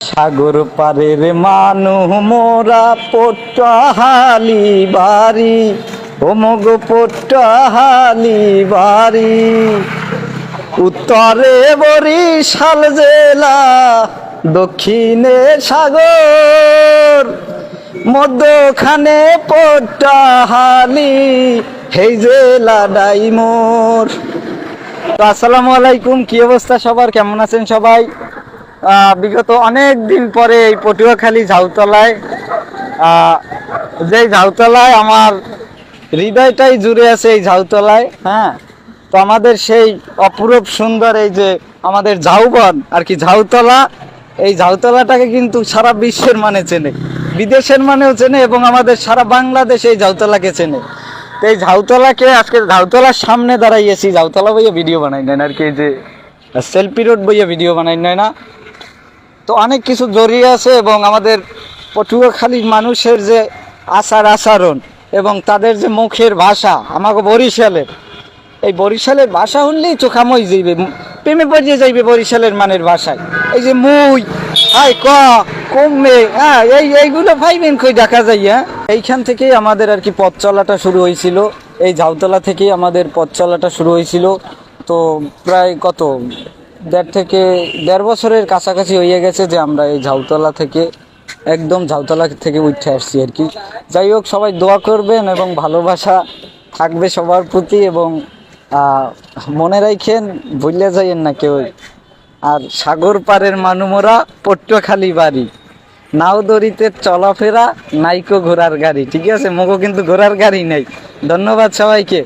সাগর পারের মানু মোরা পট্টাহালি বাড়ি। ওমগ পট্টাহালি বাড়ি। উত্তরে বরিশাল জেলা, দক্ষিণে সাগর। মধ্যখানে পট্টাহালি, হেই জেলা ডাইমোর। আসসালামু আলাইকুম, কি অবস্থা সবার? কেমন আছেন সবাই? বিগত অনেক দিন পরে এই পটুয়াখালী ঝাউতলায় যেই ঝাউতলায় আমার হৃদয়টাই জুড়ে আছে এই ঝাউতলায় হ্যাঁ? তো আমাদের সেই অপরূপ সুন্দর এই যে আমাদের ঝাউবন, আর কি ঝাউতলা, এই ঝাউতলাটাকে কিন্তু সারা বিশ্বের মানে চেনে, বিদেশের মানেও চেনে এবং আমাদের সারা বাংলাদেশ এই ঝাউতলাকে চেনে। তো এই ঝাউতলাকে আজকে ঝাউতলার সামনে দাঁড়াইয়েছি, ঝাউতলা বইয়া ভিডিও বানাই নেন আর কি যে সেলফি রোড বইয়া ভিডিও বানাই নেয় না। তো অনেক কিছু জড়িয়ে আছে এবং আমাদের পটুয়াখালীর মানুষের যে আচার আচরণ এবং তাদের যে মুখের ভাষা আমাকে বরিশালের। এই বরিশালের ভাষা শুনলেই চোখাময় যাইবে, প্রেমে পড়িয়ে যাইবে বরিশালের মানের ভাষায়। এই যে মুই, হাই, ক কমবে হ্যাঁ এই, এইগুলো পাইবেন কই দেখা যায় হ্যাঁ? এইখান থেকেই আমাদের আর কি পথ চলাটা শুরু হয়েছিল। এই ঝাউতলা থেকেই আমাদের পথ চলাটা শুরু হয়েছিল। তো প্রায় কত দেড় থেকে দেড় বছরের কাছাকাছি হয়ে গেছে যে আমরা এই ঝাউতলা থেকে, একদম ঝাউতলা থেকে উঠে আসছি আর কি। যাই হোক, সবাই দোয়া করবেন এবং ভালোবাসা থাকবে সবার প্রতি এবং মনে রাখেন ভুলে যাইয়েন না কেউ। আর সাগর পারের মানুমোরা পটুয়াখালী বাড়ি। নাও দড়িতে চলাফেরা, নাইকো ঘোড়ার গাড়ি। ঠিক আছে? মোকো কিন্তু ঘোড়ার গাড়ি নাই। ধন্যবাদ সবাইকে।